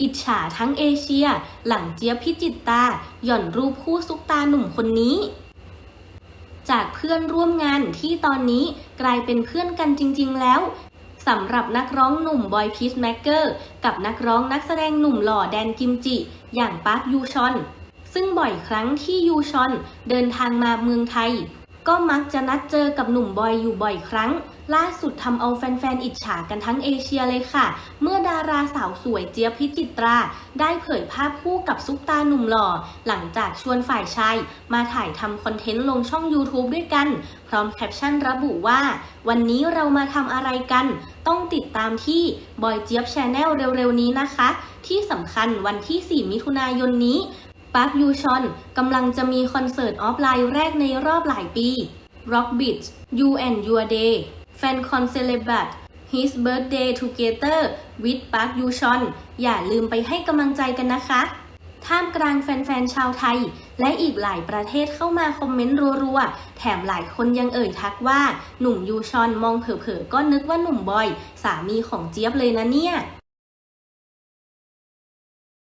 อิจฉาทั้งเอเชีย หลังเจี๊ยบพิจิตตา หย่อนรูปคู่ซุกตาหนุ่มคนนี้ จากเพื่อนร่วมงานที่ตอนนี้กลายเป็นเพื่อนกันจริง ๆ แล้วสำหรับนักร้องหนุ่มบอยพีชแมกเกอร์กับนักร้องนักแสดงหนุ่มหล่อแดนกิมจิ อย่างปาร์คยูชอน ซึ่งบ่อยครั้งที่ยูชอนเดินทางมาเมืองไทย ก็มักจะนัดเจอกับหนุ่มบอยอยู่บ่อยครั้ง ล่าสุดทำเอาแฟนๆ อิจฉากันทั้งเอเชียเลยค่ะ เมื่อดาราสาวสวยเจี๊ยบพิจิตรา ได้เผยภาพคู่กับซุปตาหนุ่มหล่อ หลังจากชวนฝ่ายชาย มาถ่ายทำคอนเทนต์ลงช่อง YouTube ด้วยกัน พร้อมแคปชั่นระบุว่า วันนี้เรามาทำอะไรกัน ต้องติดตามที่บอยเจี๊ยบชาแนลเร็วๆ นี้นะคะ ที่สำคัญวันที่ 4 มิถุนายนนี้ ปาร์คยูชอนกำลังจะมีคอนเสิร์ตออฟไลน์แรกในรอบหลายปี Rock Beat You and Your Day Fan Con Celebrate His Birthday Together with Park Yu Chon อย่าลืมไปให้กำลังใจกันนะคะ ท่ามกลางแฟนๆ ชาวไทย และอีกหลายประเทศเข้ามาคอมเมนต์รัวๆ แถมหลายคนยังเอ่ยทักว่าหนุ่มยูชอนมองเผลอๆ ก็นึกว่าหนุ่มบอย สามีของเจี๊ยบเลยนะเนี่ย